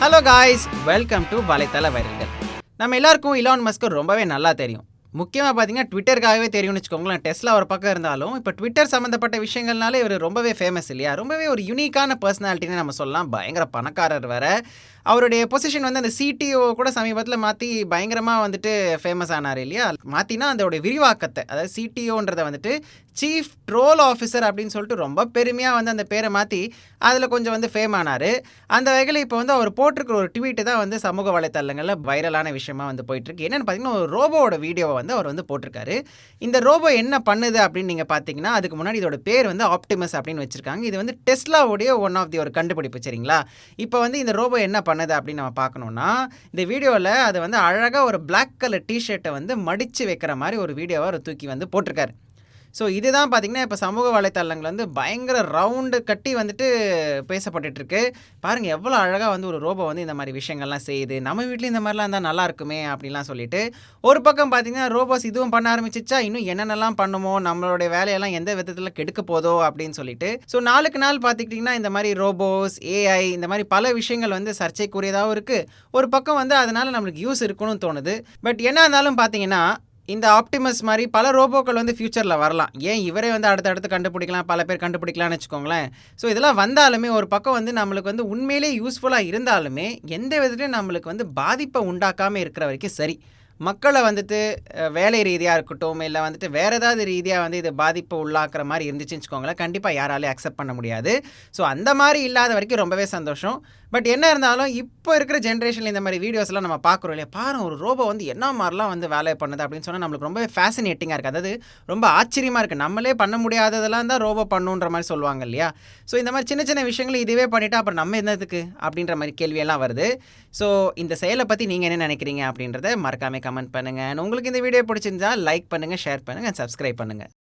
Hello guys welcome to வலைத்தள வைரல்கள் நம்ம எல்லாருக்கும் இலான் மஸ்க்கு ரொம்பவே நல்லா தெரியும். முக்கியமாக பார்த்தீங்கன்னா ட்விட்டருக்காகவே தெரியும்னு வச்சுக்கோங்களேன். டெஸ்லா ஒரு பக்கம் இருந்தாலும் இப்போ ட்விட்டர் சம்மந்தப்பட்ட விஷயங்கள்னாலே இவர் ரொம்பவே ஃபேமஸ் இல்லையா? ரொம்பவே ஒரு யூனிக்கான பர்சனாலிட்டின்னு நம்ம சொல்லலாம். பயங்கர பணக்காரர் வேற. அவருடைய பொசிஷன் வந்து அந்த சிடிஓ கூட சமீபத்தில் மாற்றி பயங்கரமாக வந்துட்டு ஃபேமஸ் ஆனார் இல்லையா? மாற்றினா அதோடைய விரிவாக்கத்தை அதாவது சிடிஓன்றதை வந்துட்டு சீஃப் ட்ரோல் ஆஃபீஸர் அப்படின்னு சொல்லிட்டு ரொம்ப பெருமையாக வந்து அந்த பேரை மாற்றி அதில் கொஞ்சம் வந்து ஃபேம் ஆனார். அந்த வகையில் இப்போ வந்து அவர் போட்டிருக்கிற ஒரு ட்வீட்டு தான் வந்து சமூக வலைத்தளங்களில் வைரலான விஷயமா வந்து போயிட்டுருக்கு. என்னென்னு பார்த்தீங்கன்னா ஒரு ரோபோவோட வீடியோவை வந்து அவர் வந்து போட்டிருக்காரு. இந்த ரோபோ என்ன பண்ணுது அப்படின்னு நீங்கள் பார்த்தீங்கன்னா அதுக்கு முன்னாடி இதோட பேர் வந்து ஆப்டிமஸ் அப்படின்னு வச்சுருக்காங்க. இது வந்து டெஸ்லாவுடைய ஒன் ஆஃப் தி ஒரு கண்டுபிடிப்பு சரிங்களா? இப்போ வந்து இந்த ரோபோ என்ன பண்ணுது அப்படின்னு நம்ம பார்க்கணுன்னா இந்த வீடியோவில் அது வந்து அழகாக ஒரு பிளாக் கலர் டிஷர்ட்டை வந்து மடித்து வைக்கிற மாதிரி ஒரு வீடியோவை அவர் தூக்கி வந்து போட்டிருக்காரு. ஸோ இதுதான் பார்த்தீங்கன்னா இப்போ சமூக வலைத்தளங்கள் வந்து பயங்கர ரவுண்டு கட்டி வந்துட்டு பேசப்பட்டுட்டு இருக்கு பாருங்கள் எவ்வளோ அழகாக வந்து ஒரு ரோபோ வந்து இந்த மாதிரி விஷயங்கள்லாம் செய்யுது. நம்ம வீட்லேயும் இந்த மாதிரிலாம் இருந்தால் நல்லா இருக்குமே அப்படின்லாம் சொல்லிட்டு ஒரு பக்கம் பார்த்தீங்கன்னா ரோபோஸ் இதுவும் பண்ண ஆரம்பிச்சிச்சா இன்னும் என்னென்னலாம் பண்ணுமோ நம்மளுடைய வேலையெல்லாம் எந்த விதத்தில் கெடுக்க போதோ அப்படின்னு சொல்லிட்டு. ஸோ நாளுக்கு நாள் பார்த்துக்கிட்டிங்கன்னா இந்த மாதிரி ரோபோஸ் ஏஐ இந்த மாதிரி பல விஷயங்கள் வந்து சர்ச்சைக்குரியதாகவும் இருக்குது ஒரு பக்கம் வந்து அதனால் நம்மளுக்கு யூஸ் இருக்கணும்னு தோணுது. பட் என்ன இருந்தாலும் பார்த்தீங்கன்னா இந்த ஆப்டிமஸ் மாதிரி பல ரோபோக்கள் வந்து ஃப்யூச்சரில் வரலாம். ஏன் இவரே வந்து அடுத்தடுத்து கண்டுபிடிக்கலாம்? பல பேர் கண்டுபிடிக்கலாம்னு வச்சுக்கோங்களேன். ஸோ இதெல்லாம் வந்தாலுமே ஒரு பக்கம் வந்து நம்மளுக்கு வந்து உண்மையிலே யூஸ்ஃபுல்லாக இருந்தாலுமே எந்த விதத்துலையும் நம்மளுக்கு வந்து பாதிப்பை உண்டாக்காமல் இருக்கிற வரைக்கும் சரி. மக்களை வந்துட்டு வேலை ரீதியாக இருக்கட்டும் இல்லை வந்துட்டு வேறு ஏதாவது ரீதியாக வந்து இது பாதிப்பை உள்ளாக்குற மாதிரி இருந்துச்சுன்னு வச்சுக்கோங்களேன் கண்டிப்பாக யாராலையும் அக்செப்ட் பண்ண முடியாது. ஸோ அந்த மாதிரி இல்லாத வரைக்கும் ரொம்பவே சந்தோஷம். பட் என்ன இருந்தாலும் இப்போ இருக்கிற ஜென்ரேஷனில் இந்த மாதிரி வீடியோஸ்லாம் நம்ம பார்க்குறோம் இல்லையா? பாருங்க ஒரு ரோபோ வந்து என்ன மாதிரிலாம் வந்து வேலை பண்ணுது அப்படின்னு சொன்னால் நம்மளுக்கு ரொம்பவே ஃபேசினேட்டிங்காக இருக்குது அதாவது ரொம்ப ஆச்சரியமாக இருக்குது நம்மளே பண்ண முடியாததெல்லாம் தான் ரோபோ பண்ணுன்ற மாதிரி சொல்லுவாங்க இல்லையா? ஸோ இந்த மாதிரி சின்ன சின்ன விஷயங்களை இதுவே பண்ணிவிட்டு அப்புறம் நம்ம என்னதுக்கு அப்படின்ற மாதிரி கேள்வியெல்லாம் வருது. ஸோ இந்த செயலை பற்றி நீங்கள் என்ன நினைக்கிறீங்க அப்படின்றத மறக்காம கமெண்ட் பண்ணுங்கள் உங்களுக்கு இந்த வீடியோ பிடிச்சிருந்தா லைக் பண்ணுங்கள் ஷேர் பண்ணுங்கள் சப்ஸ்கிரைப் பண்ணுங்கள்